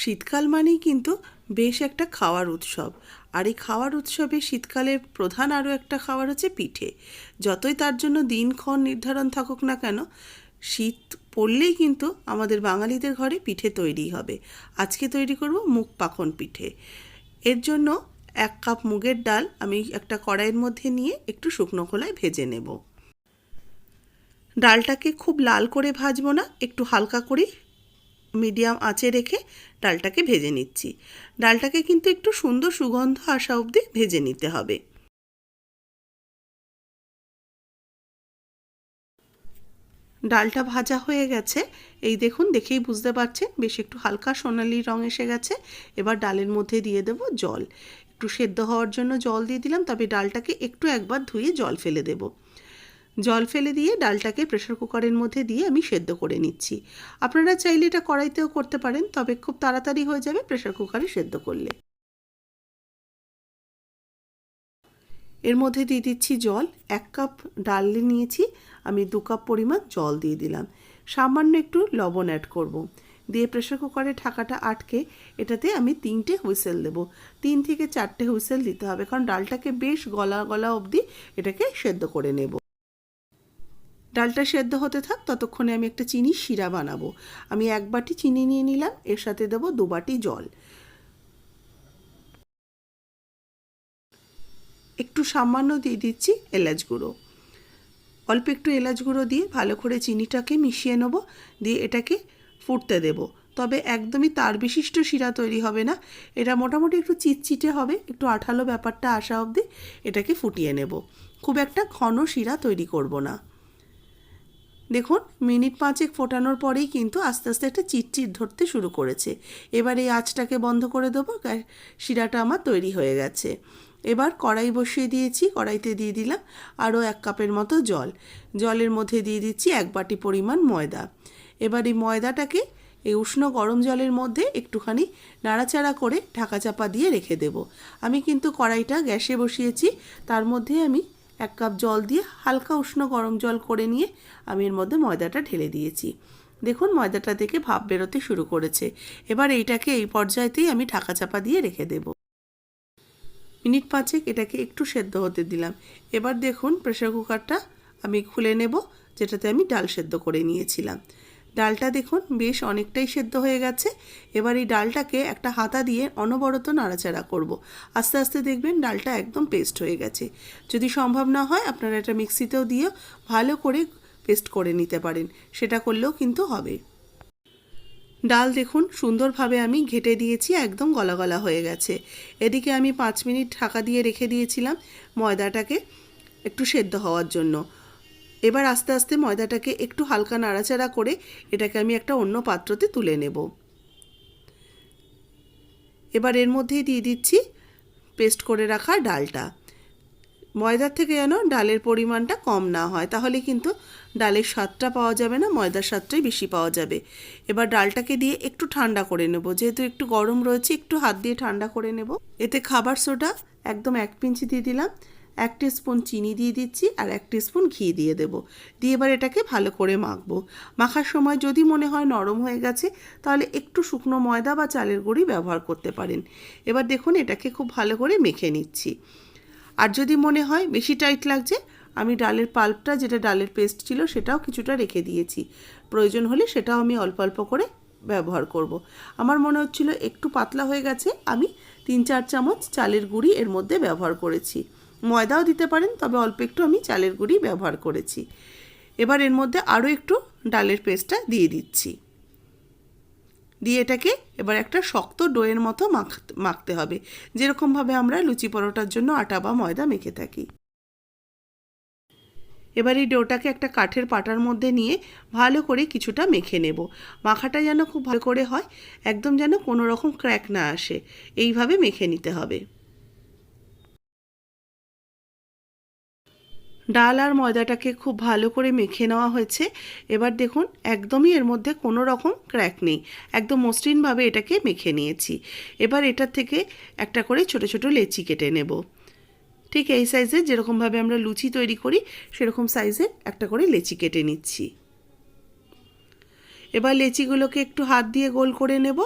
শীতকাল মানেই কিন্তু বেশ একটা খাওয়ার উৎসব। আর এই খাওয়ার উৎসবে শীতকালের প্রধান আরও একটা খাওয়ার হচ্ছে পিঠে। যতই তার জন্য দিনক্ষণ নির্ধারণ থাকুক না কেন, শীত পড়লেই কিন্তু আমাদের বাঙালিদের ঘরে পিঠে তৈরি হবে। আজকে তৈরি করব মুখ পাখন পিঠে। এর জন্য এক কাপ মুগের ডাল আমি একটা কড়াইয়ের মধ্যে নিয়ে একটু শুকনো খোলায় ভেজে নেব। ডালটাকে খুব লাল করে ভাজবো না, একটু হালকা করে মিডিয়াম আঁচে রেখে ডালটাকে ভেজে নিচ্ছি। ডালটাকে কিন্তু একটু সুন্দর সুগন্ধ আসা অবধি ভেজে নিতে হবে। ডালটা ভাজা হয়ে গেছে। এই দেখুন, দেখেই বুঝতে পারছেন, বেশ একটু হালকা সোনালি রং এসে গেছে। এবার ডালের মধ্যে দিয়ে দেব জল। একটু সেদ্ধ হওয়ার জন্য জল দিয়ে দিলাম, তবে ডালটাকে একটু একবার ধুয়ে জল ফেলে দেব। জল ফেলে দিয়ে ডালটাকে প্রেশার কুকারের মধ্যে দিয়ে আমি সেদ্ধ করে নিচ্ছি। আপনারা চাইলে এটা কড়াইতেও করতে পারেন, তবে খুব তাড়াতাড়ি হয়ে যাবে প্রেশার কুকারে সেদ্ধ করলে। এর মধ্যে দিয়ে দিচ্ছি জল, এক কাপ ডাল নিয়েছি, আমি দু কাপ পরিমাণ জল দিয়ে দিলাম। সামান্য একটু লবণ অ্যাড করব। দিয়ে প্রেশার কুকারে ঢাকাটা আটকে এটাতে আমি তিনটে হুইসেল দেব। তিন থেকে চারটে হুইসেল দিতে হবে, কারণ ডালটাকে বেশ গলা গলা অবধি এটাকে সেদ্ধ করে নেব। ডালটা সেদ্ধ হতে থাক, ততক্ষণে আমি একটা চিনি শিরা বানাবো। আমি এক বাটি চিনি নিয়ে নিলাম, এর সাথে দেবো দু বাটি জল। একটু সামান্য দিয়ে দিচ্ছি এলাচ গুঁড়ো। অল্প একটু এলাচ গুঁড়ো দিয়ে ভালো করে চিনিটাকে মিশিয়ে নেব, দিয়ে এটাকে ফুটতে দেব। তবে একদমই তার বিশিষ্ট শিরা তৈরি হবে না, এটা মোটামুটি একটু চিটচিটে হবে, একটু আঠালো ব্যাপারটা আসা অবধি এটাকে ফুটিয়ে নেব। খুব একটা ঘন শিরা তৈরি করব না। দেখুন, মিনিট পাঁচেক ফোটানোর পরেই কিন্তু আস্তে আস্তে একটা চিটচিট ধরতে শুরু করেছে। এবার এই আঁচটাকে বন্ধ করে দেবো শিরাটা আমার তৈরি হয়ে গেছে। এবার কড়াই বসিয়ে দিয়েছি, কড়াইতে দিয়ে দিলাম আরও এক কাপের মতো জল। জলের মধ্যে দিয়ে দিচ্ছি এক বাটি পরিমাণ ময়দা। এবার এই ময়দাটাকে এই উষ্ণ গরম জলের মধ্যে একটুখানি নাড়াচাড়া করে ঢাকা চাপা দিয়ে রেখে দেব। আমি কিন্তু কড়াইটা গ্যাসে বসিয়েছি, তার মধ্যে আমি এক কাপ জল দিয়ে হালকা উষ্ণ গরম জল করে নিয়ে আমি এর মধ্যে ময়দাটা ঢেলে দিয়েছি। দেখুন, ময়দাটা থেকে ভাপ বেরোতে শুরু করেছে। এবার এইটাকে এই পর্যায়েতেই আমি ঢাকা চাপা দিয়ে রেখে দেব। মিনিট পাঁচেক এটাকে একটু সেদ্ধ হতে দিলাম। এবার দেখুন প্রেশার কুকারটা আমি খুলে নেব, যেটাতে আমি ডাল সেদ্ধ করে নিয়েছিলাম। ডালটা দেখুন বেশ অনেকটাই সেদ্ধ হয়ে গেছে। এবার এই ডালটাকে একটা হাতা দিয়ে অনবরত নাড়াচাড়া করব। আস্তে আস্তে দেখবেন ডালটা একদম পেস্ট হয়ে গেছে। যদি সম্ভব না হয় আপনারা এটা মিক্সিতেও দিয়ে ভালো করে পেস্ট করে নিতে পারেন। সেটা করলেও কিন্তু হবে। ডাল দেখুন সুন্দরভাবে আমি ঘেটে দিয়েছি, একদম গলা গলা হয়ে গেছে। এদিকে আমি পাঁচ মিনিট ঢাকা দিয়ে রেখে দিয়েছিলাম ময়দাটাকে একটু সেদ্ধ হওয়ার জন্য। এবার আস্তে আস্তে ময়দাটাকে একটু হালকা নাড়াচাড়া করে এটাকে আমি একটা অন্য পাত্রতে তুলে নেব। এবার এর মধ্যেই দিয়ে দিচ্ছি পেস্ট করে রাখা ডালটা। ময়দার থেকে যেন ডালের পরিমাণটা কম না হয়, তাহলে কিন্তু ডালের স্বাদটা পাওয়া যাবে না, ময়দার স্বাদটাই বেশি পাওয়া যাবে। এবার ডালটাকে দিয়ে একটু ঠান্ডা করে নেব, যেহেতু একটু গরম রয়েছে, একটু হাত দিয়ে ঠান্ডা করে নেব। এতে খাবার সোডা একদম এক পিঞ্চি দিয়ে দিলাম। এক স্পুন চিনি দিয়ে দিচ্ছি আর এক স্পুন ঘি দিয়ে দেব। দিয়ে এবার এটাকে ভালো করে মাখবো। মাখার সময় যদি মনে হয় নরম হয়ে গেছে, তাহলে একটু শুকনো ময়দা বা চালের গুঁড়ি ব্যবহার করতে পারেন। এবার দেখুন এটাকে খুব ভালো করে মেখে নিচ্ছি। আর যদি মনে হয় বেশি টাইট লাগছে, আমি ডালের পাল্পটা, যেটা ডালের পেস্ট ছিল, সেটাও কিছুটা রেখে দিয়েছি। প্রয়োজন হলে সেটাও আমি অল্প অল্প করে ব্যবহার করব। আমার মনে হচ্ছিল একটু পাতলা হয়ে গেছে, আমি তিন চার চামচ চালের গুঁড়ি এর মধ্যে ব্যবহার করেছি। ময়দাও দিতে পারেন, তবে অল্প একটু আমি চালের গুঁড়ি ব্যবহার করেছি। এবার এর মধ্যে আরও একটু ডালের পেস্টটা দিয়ে দিচ্ছি। দিয়ে এটাকে এবার একটা শক্ত ডোয়ের মতো মাখ, মাখতে হবে। যেরকমভাবে আমরা লুচি পরোটার জন্য আটা বা ময়দা মেখে থাকি। এবার এই ডোটাকে একটা কাঠের পাটার মধ্যে নিয়ে ভালো করে কিছুটা মেখে নেব। মাখাটা যেন খুব ভালো করে হয়, একদম যেন কোনো রকম ক্র্যাক না আসে। এইভাবে মেখে নিতে হবে। ডাল আর ময়দাটাকে খুব ভালো করে মেখে নেওয়া হয়েছে। এবার দেখুন, একদমই এর মধ্যে কোনো রকম ক্র্যাক নেই। একদম মসৃণভাবে এটাকে মেখে নিয়েছি। এবার এটার থেকে একটা করে ছোট ছোট লেচি কেটে নেব। ঠিক এই সাইজে যেরকমভাবে আমরা লুচি তৈরি করি, সেরকম সাইজে একটা করে লেচি কেটে নিচ্ছি। এবার লেচিগুলোকে একটু হাত দিয়ে গোল করে নেব।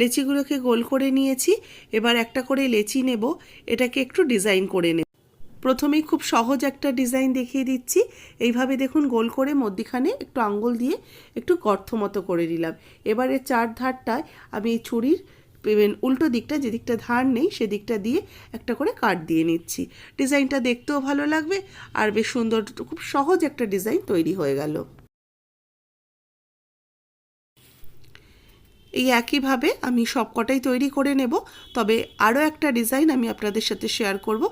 লেচিগুলোকে গোল করে নিয়েছি, এবার একটা করে লেচি নেব, এটাকে একটু ডিজাইন করে নেব। প্রথমেই খুব সহজ একটা ডিজাইন দেখিয়ে দিচ্ছি। এইভাবে দেখুন গোল করে মধ্যিখানে একটু আঙ্গুল দিয়ে একটু গর্ত মতো করে নিলাম। এবারে চার ধারটায় আমি এই ছুরির উল্টো দিকটা, যে দিকটা ধার নেই সেদিকটা দিয়ে একটা করে কাট দিয়ে নিচ্ছি। ডিজাইনটা দেখতেও ভালো লাগবে, আর বেশ সুন্দর, খুব সহজ একটা ডিজাইন তৈরি হয়ে গেল। এই একইভাবে আমি সবকটাই তৈরি করে নেব। তবে আরও একটা ডিজাইন আমি আপনাদের সাথে শেয়ার করব,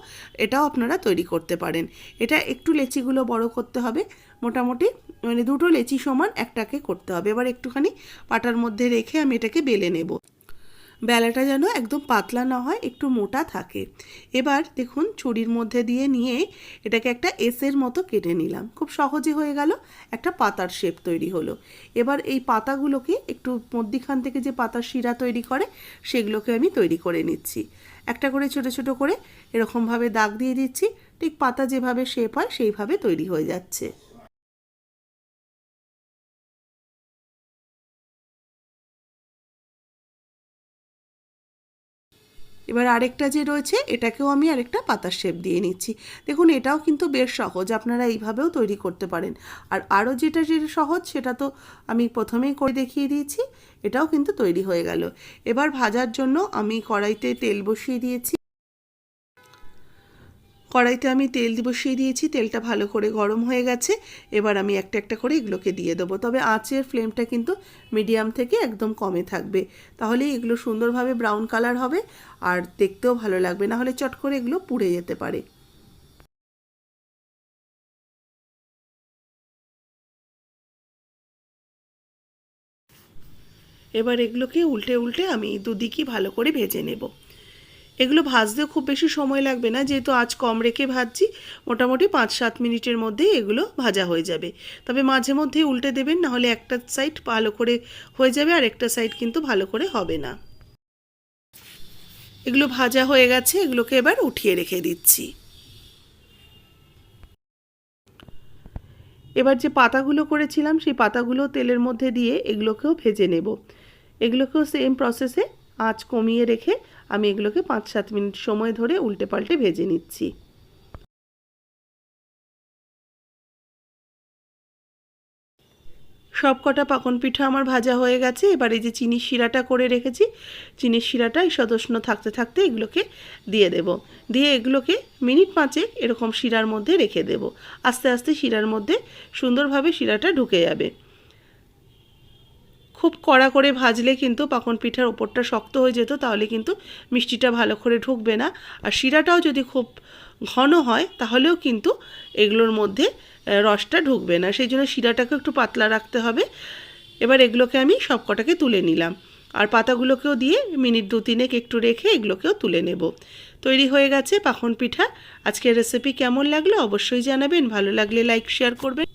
এটাও আপনারা তৈরি করতে পারেন। এটা একটু লেচিগুলো বড় করতে হবে, মোটামুটি মানে দুটো লেচি সমান একটাকে করতে হবে। এবার একটুখানি পাটার মধ্যে রেখে আমি এটাকে বেলে নেব। বেলাটা যেন একদম পাতলা না হয়, একটু মোটা থাকে। এবার দেখুন, ছুরির মধ্যে দিয়ে নিয়ে এটাকে একটা এসের মতো কেটে নিলাম। খুব সহজে হয়ে গেল, একটা পাতার শেপ তৈরি হলো। এবার এই পাতাগুলোকে একটু মধ্যিখান থেকে যে পাতার শিরা তৈরি করে, সেগুলোকে আমি তৈরি করে নিচ্ছি। একটা করে ছোট ছোট করে এরকমভাবে দাগ দিয়ে দিচ্ছি, ঠিক পাতা যেভাবে শেপ হয়, সেইভাবে তৈরি হয়ে যাচ্ছে। এবার আরেকটা যে রয়েছে, এটাকেও আমি আরেকটা পাতার শেপ দিয়ে নিচ্ছি। দেখুন, এটাও কিন্তু বেশ সহজ, আপনারা এইভাবেও তৈরি করতে পারেন। আর আরও যেটা যেটা সহজ, সেটা তো আমি প্রথমেই করে দেখিয়ে দিয়েছি, এটাও কিন্তু তৈরি হয়ে গেল। এবার ভাজার জন্য আমি কড়াইতে তেল বসিয়ে দিয়েছি। কড়াইতে আমি তেল বসিয়ে দিয়েছি, তেলটা ভালো করে গরম হয়ে গেছে। এবার আমি একটা একটা করে এগুলোকে দিয়ে দেবো। তবে আঁচের ফ্লেমটা কিন্তু মিডিয়াম থেকে একদম কমে থাকবে। তাহলে এগুলো সুন্দরভাবে ব্রাউন কালার হবে আর দেখতেও ভালো লাগবে। না হলে চট করে এগুলো পুড়ে যেতে পারে। এবার এগুলোকে উল্টে উল্টে আমি দুদিকই ভালো করে ভেজে নেব। এগুলো ভাজতেও খুব বেশি সময় লাগবে না, যেহেতু আজ কম রেখে ভাজছি। মোটামুটি পাঁচ সাত মিনিটের মধ্যেই এগুলো ভাজা হয়ে যাবে। তবে মাঝে মধ্যে উল্টে দেবেন নাহলে একটা সাইড ভালো করে হয়ে যাবে আর একটা সাইড কিন্তু ভালো করে হবে না। এগুলো ভাজা হয়ে গেছে, এগুলোকে এবার উঠিয়ে রেখে দিচ্ছি। এবার যে পাতাগুলো করেছিলাম, সেই পাতাগুলো তেলের মধ্যে দিয়ে এগুলোকেও ভেজে নেব। এগুলোকেও সেম প্রসেসে আঁচ কমিয়ে রেখে আমি এগুলোকে পাঁচ সাত মিনিট সময় ধরে উল্টে পাল্টে ভেজে নিচ্ছি। সব কটা পাকন পিঠা আমার ভাজা হয়ে গেছে। এবার এই যে চিনির শিরাটা করে রেখেছি, চিনির শিরাটা এই সদস্য থাকতে থাকতে এগুলোকে দিয়ে দেব। দিয়ে এগুলোকে মিনিট পাঁচেক এরকম শিরার মধ্যে রেখে দেব। আস্তে আস্তে শিরার মধ্যে সুন্দরভাবে শিরাটা ঢুকে যাবে। খুব কড়া করে ভাজলে কিন্তু পাকন পিঠার ওপরটা শক্ত হয়ে যেত, তাহলে কিন্তু মিষ্টিটা ভালো করে ঢুকবে না। আর শিরাটাও যদি খুব ঘন হয়, তাহলেও কিন্তু এগুলোর মধ্যে রসটা ঢুকবে না। সেই জন্য শিরাটাকে একটু পাতলা রাখতে হবে। এবার এগুলোকে আমি সব কটাকে তুলে নিলাম। আর পাতাগুলোকেও দিয়ে মিনিট দু তিনেক একটু রেখে এগুলোকেও তুলে নেব। তৈরি হয়ে গেছে পাখন পিঠা। আজকের রেসিপি কেমন লাগল অবশ্যই জানাবেন। ভালো লাগলে লাইক শেয়ার করবেন।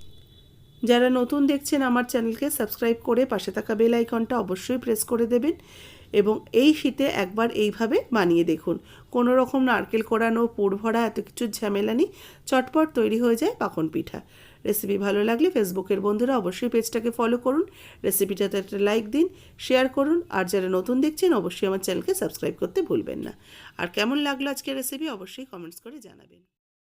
যারা নতুন দেখছেন আমার চ্যানেলকে সাবস্ক্রাইব করে পাশে থাকা বেল আইকনটা অবশ্যই প্রেস করে দেবেন এবং এই শীতে একবার এইভাবে বানিয়ে দেখুন। কোনো রকম নারকেল কোড়ানো পুর ভরা, এত কিছু ঝামেলা নেই। চটপট তৈরি হয়ে যায় পাখন পিঠা। রেসিপি ভালো লাগলে ফেসবুকের বন্ধুরা অবশ্যই পেজটাকে ফলো করুন, রেসিপিটাতে একটা লাইক দিন, শেয়ার করুন, আর যারা নতুন দেখছেন অবশ্যই আমার চ্যানেলকে সাবস্ক্রাইব করতে ভুলবেন না। আর কেমন লাগল আজকের রেসিপি অবশ্যই কমেন্টস করে জানাবেন।